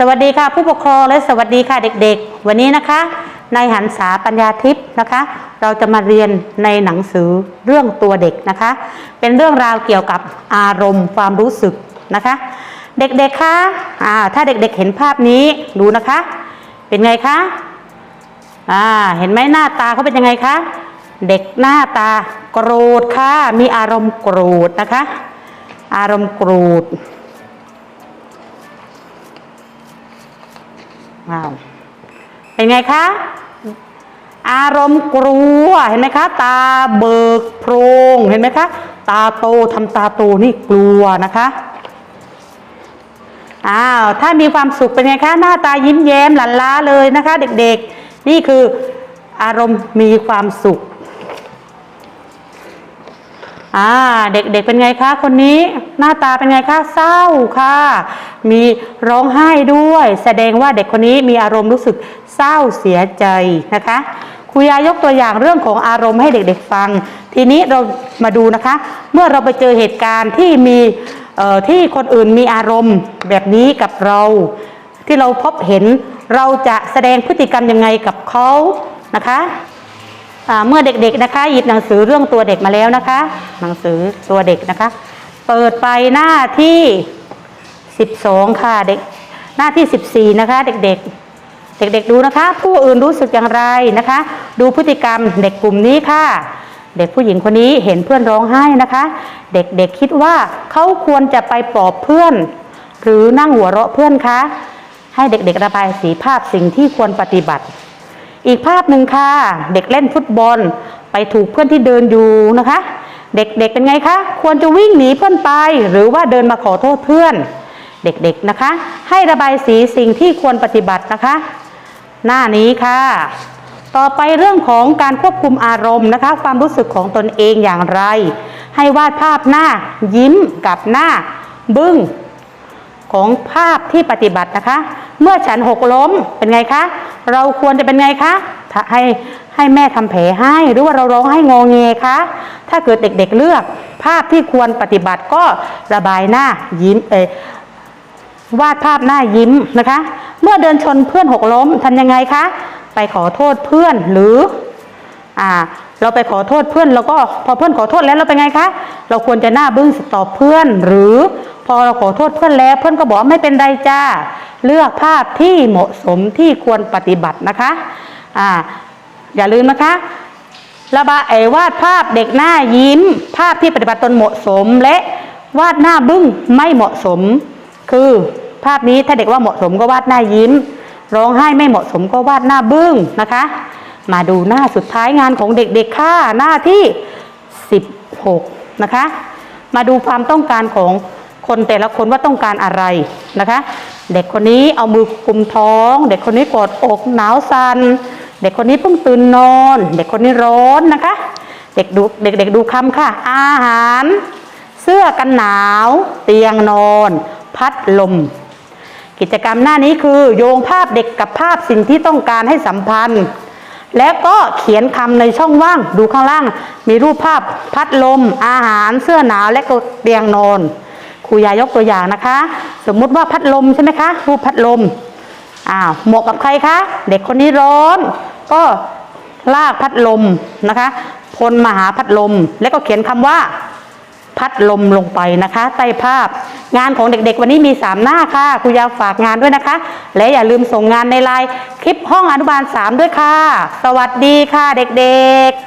สวัสดีค่ะผู้ปกครองและสวัสดีค่ะเด็กๆ วันนี้นะคะในหันษาปัญญาทิพย์นะคะ เราจะมาเรียนในหนังสือเรื่องตัวเด็กนะคะ เป็นเรื่องราวเกี่ยวกับอารมณ์ความรู้สึกนะคะ เด็กๆคะอ่าถ้าเด็กๆเห็นภาพนี้ดูนะคะ เป็นไงคะเห็นไหมหน้าตาเขาเป็นยังไงคะเด็กหน้าตาโกรธค่ะมีอารมณ์โกรธนะคะ อารมณ์โกรธ เป็นไงคะ อารมณ์กลัวเห็นไหมคะ ตาเบิกโพรงเห็นไหมคะ ตาโตทำตาโตนี่กลัวนะคะอ้าวถ้ามีความสุขเป็นไงคะ หน้าตายิ้มแย้มหลั่นล้าเลยนะคะ เด็กๆ นี่คืออารมณ์มีความสุขอ่าเด็กๆเป็นไงคะ คนนี้หน้าตาเป็นไงคะเศร้าค่ะ มีร้องไห้ด้วย แสดงว่าเด็กคนนี้มีอารมณ์รู้สึกเศร้าเสียใจนะคะครูยายกตัวอย่างเรื่องของอารมณ์ให้เด็กๆฟัง ทีนี้เรามาดูนะคะ เมื่อเราไปเจอเหตุการณ์ที่มีที่คนอื่นมีอารมณ์แบบนี้กับเรา ที่เราพบเห็นเราจะแสดงพฤติกรรมยังไงกับเขานะคะเมื่อเด็กๆนะคะหยิบหนังสือเรื่องตัวเด็กมาแล้วนะคะ หนังสือตัวเด็กนะคะ เปิดไปหน้าที่ 12ค่ะเด็กหน้าที่14นะคะ เด็กๆ เด็กๆดูนะคะ ผู้อื่นรู้สึกอย่างไรนะคะ ดูพฤติกรรมเด็กกลุ่มนี้ค่ะ เด็กผู้หญิงคนนี้เห็นเพื่อนร้องไห้นะคะ เด็กๆคิดว่าเขาควรจะไปปลอบเพื่อน หรือนั่งหัวเราะเพื่อนคะให้เด็กๆระบายสีภาพสิ่งที่ควรปฏิบัติ อีกภาพหนึ่งค่ะ เด็กเล่นฟุตบอลไปถูกเพื่อนที่เดินอยู่นะคะ เด็กๆเป็นไงคะ ควรจะวิ่งหนีเพื่อนไป หรือว่าเดินมาขอโทษเพื่อน เด็กๆนะคะ ให้ระบายสีสิ่งที่ควรปฏิบัตินะคะ หน้านี้ค่ะ ต่อไปเรื่องของการควบคุมอารมณ์นะคะ ความรู้สึกของตนเองอย่างไร ให้วาดภาพหน้ายิ้มกับหน้า บึ้งของภาพที่ปฏิบัตินะคะ เมื่อฉันหกล้มเป็นไงคะ เราควรจะเป็นไงคะให้ให้แม่ทำแผลให้หรือว่าเราร้องให้งอเงคะถ้าเกิดเด็กๆเลือก ภาพที่ควรปฏิบัติก็ระบายหน้ายิ้มเออ วาดภาพหน้ายิ้มนะคะ เมื่อเดินชนเพื่อนหกล้มทำยังไงคะ ไปขอโทษเพื่อนหรืออ่าเราไปขอโทษเพื่อนแล้วก็พอเพื่อนขอโทษแล้วเราเป็นไงคะ เราควรจะหน้าบึ้งตอบเพื่อน หรือพอเราขอโทษเพื่อนแล้ว เพื่อนก็บอกไม่เป็นไรจ้าเลือกภาพที่เหมาะสมที่ควรปฏิบัตินะคะอ่าอย่าลืมนะคะระบายเออวาดภาพเด็กหน้ายิ้ม ภาพที่ปฏิบัติตนเหมาะสมและวาดหน้าบึ้งไม่เหมาะสม คือภาพนี้ถ้าเด็กว่าเหมาะสมก็วาดหน้ายิ้ม ร้องไห้ไม่เหมาะสมก็วาดหน้าบึ้งนะคะ มาดูหน้าสุดท้ายงานของเด็กๆค่ะหน้าที่ 16 นะคะ มาดูความต้องการของคนแต่ละคนว่าต้องการอะไรนะคะ เด็กคนนี้เอามือกุมท้อง เด็กคนนี้กอดอกหนาวสันเด็กคนนี้เพิ่งตื่นนอน เด็กคนนี้ร้อนนะคะ เด็กดูเด็กๆดูคำค่ะ อาหาร เสื้อกันหนาว เตียงนอน พัดลม กิจกรรมหน้านี้คือโยงภาพเด็กกับภาพสิ่งที่ต้องการให้สัมพันธ์ แล้วก็เขียนคำในช่องว่างดูข้างล่าง มีรูปภาพพัดลม อาหารเสื้อหนาวและเตียงนอนครูยายกตัวอย่างนะคะ สมมุติว่าพัดลมใช่ไหมคะ รูปพัดลมอ้าวเหมาะกับใครคะ เด็กคนนี้ร้อน ก็ลากพัดลมนะคะพลมาหาพัดลม แล้วก็เขียนคำว่า พัดลมลงไปนะคะ ใต้ภาพ งานของเด็กๆ วันนี้มี 3 หน้าค่ะครูยาฝากงานด้วยนะคะ และอย่าลืมส่งงานในไลน์คลิปห้องอนุบาล 3 ด้วยค่ะ สวัสดีค่ะเด็กๆ